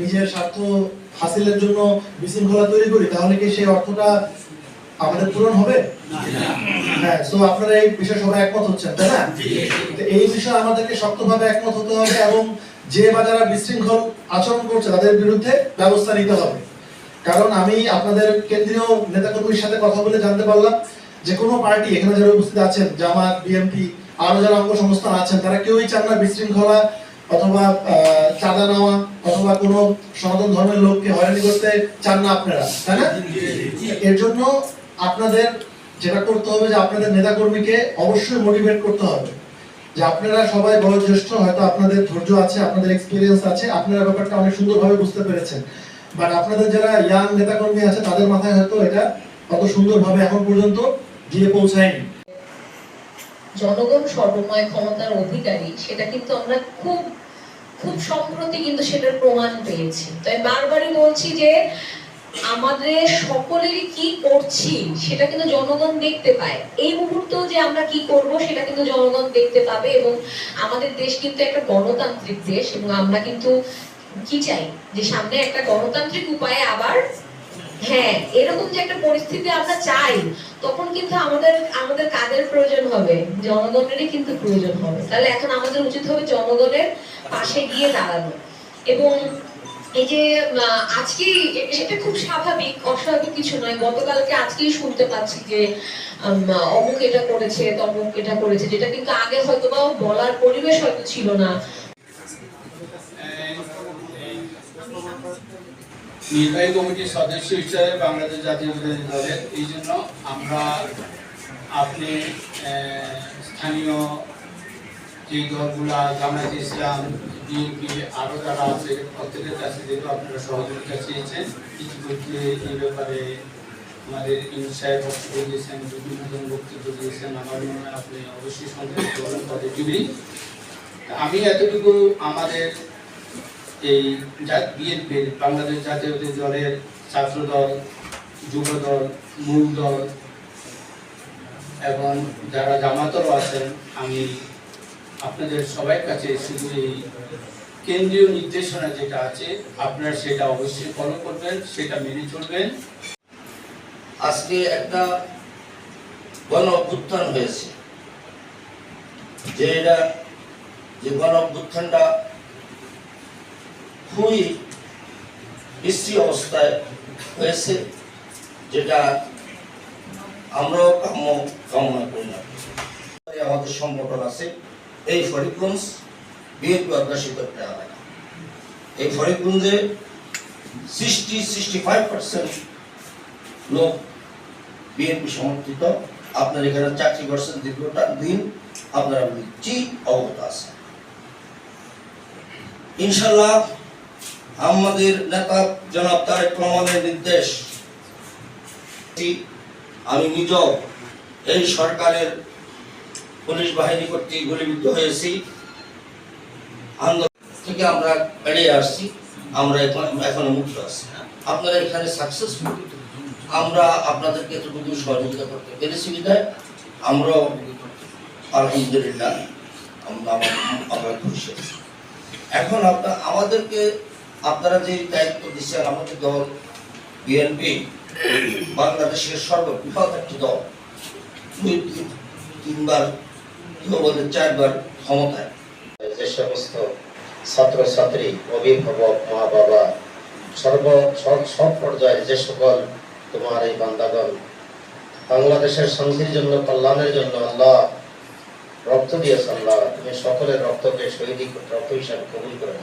নিজের স্বার্থ হাসিলের জন্য বিশৃঙ্খলা তৈরি করি তাহলে কি সেই অর্থটা আমাদের পূরণ হবে? হ্যাঁ তো আপনারা এই বিষয়ে সবাই একমত হচ্ছেন তাই না? তো এই বিষয়ে আমাদেরকে শক্তভাবে একমত হতে হবে এবং যে বা যারা বিশৃঙ্খল আচরণ করছে তাদের বিরুদ্ধে ব্যবস্থা নিতে হবে। কারণ আমি আপনাদের কেন্দ্রীয় নেতাকর্মীর সাথে কথা বলে জানতে পারলাম যে কোনো পার্টি এখানে যারা উপস্থিত আছেন জামাত বিএনপি আরও যারা অঙ্গ সংস্থা আছেন তারা কেউই চান না বিশৃঙ্খলা অথবা চাঁদা নেওয়া অথবা কোনো সনাতন ধর্মের লোককে হয়রানি করতে চান না আপনারা তাই না? এর জন্য আপনাদের যেটা করতে হবে যে আপনাদের নেতাকর্মীকে অবশ্যই মোটিভেট করতে হবে। যে আপনারা সবাই বয়োজ্যেষ্ঠ হয়তো আপনাদের ধৈর্য আছে আপনাদের এক্সপিরিয়েন্স আছে আপনারা ব্যাপারটা অনেক সুন্দরভাবে বুঝতে পেরেছেন। বাট আপনাদের যারা ইয়াং নেতাকর্মী আছে তাদের মাথায় হয়তো এটা অত সুন্দরভাবে এখন পর্যন্ত গিয়ে পৌঁছায়নি। জনগণ সর্বময় ক্ষমতার অধিকারী, সেটা কিন্তু আমরা খুব খুব সম্প্রতি কিন্তু সেটার প্রমাণ পেয়েছি। তাই বারবারই বলছি যে আমাদের সকলেরই কি করছি, সেটা কিন্তু জনগণ দেখতে পায়। এই মুহূর্তেও যে আমরা কি করব, সেটা কিন্তু জনগণ দেখতে পাবে এবং আমাদের দেশ কিন্তু একটা গণতান্ত্রিক দেশ এবং আমরা কিন্তু কি চাই? যে সামনে একটা গণতান্ত্রিক উপায়ে আবার হ্যাঁ এরকম যে একটা পরিস্থিতি আমরা চাই, তখন কিন্তু আমাদের আমাদের কাদের প্রয়োজন হবে? জনগণেরই কিন্তু প্রয়োজন হবে। তাহলে এখন আমাদের উচিত হবে জনগণের পাশে গিয়ে দাঁড়ানো। এবং এই যে আজকে এটা খুব স্বাভাবিক, অস্বাভাবিক কিছু নয়। গতকালকে আজকেই শুনতে পাচ্ছি যে অমুক এটা করেছে, তমুক এটা করেছে, যেটা কিন্তু আগে হয়তো বা বলার পরিবেশ হয়তো ছিল না। নির্বাহী কমিটির সদস্য হিসাবে বাংলাদেশ জাতীয় বিরোধী দলের এই জন্য আমরা আপনি স্থানীয় যে দলগুলা, জামায়াত ইসলাম, বিএনপি আরও যারা আছে, প্রত্যেকের কাছে যেহেতু আপনারা সহযোগিতা চেয়েছেন, ইতিমধ্যে এই ব্যাপারে আমাদের ইউন বক্তব্য দিয়েছেন, বিভিন্ন জন বক্তব্য দিয়েছেন, আমার মনে হয় আপনি অবশ্যই হবেন তাদের জুড়ি আমি এতটুকু আমাদের এই বিএনপি বাংলাদেশ জাতীয়তাবাদী দলের ছাত্র দল, যুব দল, মূল দল এবং যারা জামাতরও আছেন, আমি আপনাদের সবার কাছে শুধু এই কেন্দ্রীয় নির্দেশনা যেটা আছে, আপনারা সেটা অবশ্যই ফলো করবেন, সেটা মেনে চলবেন। আজকে একটা গণ অভ্যুত্থান হয়েছে। যে এটা যে গণ অভ্যুত্থানটা খুবই বিশ্রী অবস্থায় হয়েছে, যেটা আমরাও কাম্য কামনা করি না। আমাদের সংগঠন আছে, এই ফরিদগঞ্জ বিএনপি অধ্যাসিত একটা এলাকা। এই ফরিদগঞ্জে সিক্সটি সিক্সটি ফাইভ পার্সেন্ট লোক বিএনপি সমর্থিত। আপনার এখানে চাকরি করছেন দীর্ঘটা দিন, আপনারা নিশ্চয়ই অবগত আছেন। ইনশাল্লাহ আমাদের নেতা জনাব তারেক রহমানের নির্দেশ। আমি নিজ এই সরকারের পুলিশ বাহিনী কর্তৃক গুলিবিদ্ধ হয়েছি। আন্দোলন থেকে আমরা বেরিয়ে আসছি। আমরা এখন এখনও মুক্ত আছি। আপনারা এখানে সাকসেসফুল আমরা আপনাদেরকে এতটুকু সহযোগিতা করতে পেরেছি বিদায় আমরাও আলহামদুলিল্লাহ, আমরা আমরা খুশি এখন আপনার আমাদেরকে আপনারা যে দায়িত্ব দিচ্ছেন আমাদের দল বিএনপি বাংলাদেশের সর্ববৃহৎ একটি দল দুই তিনবার কেউ বলে চারবার ক্ষমতায় যে সমস্ত ছাত্রছাত্রী অভিভাবক মা বাবা সর্ব সব পর্যায়ে যে সকল তোমার এই বান্দাগণ বাংলাদেশের শান্তির জন্য কল্যাণের জন্য আল্লাহ রক্ত দিয়েছে আল্লাহ তুমি সকলের রক্তকে শহীদ রক্ত হিসাবে কবুল করে।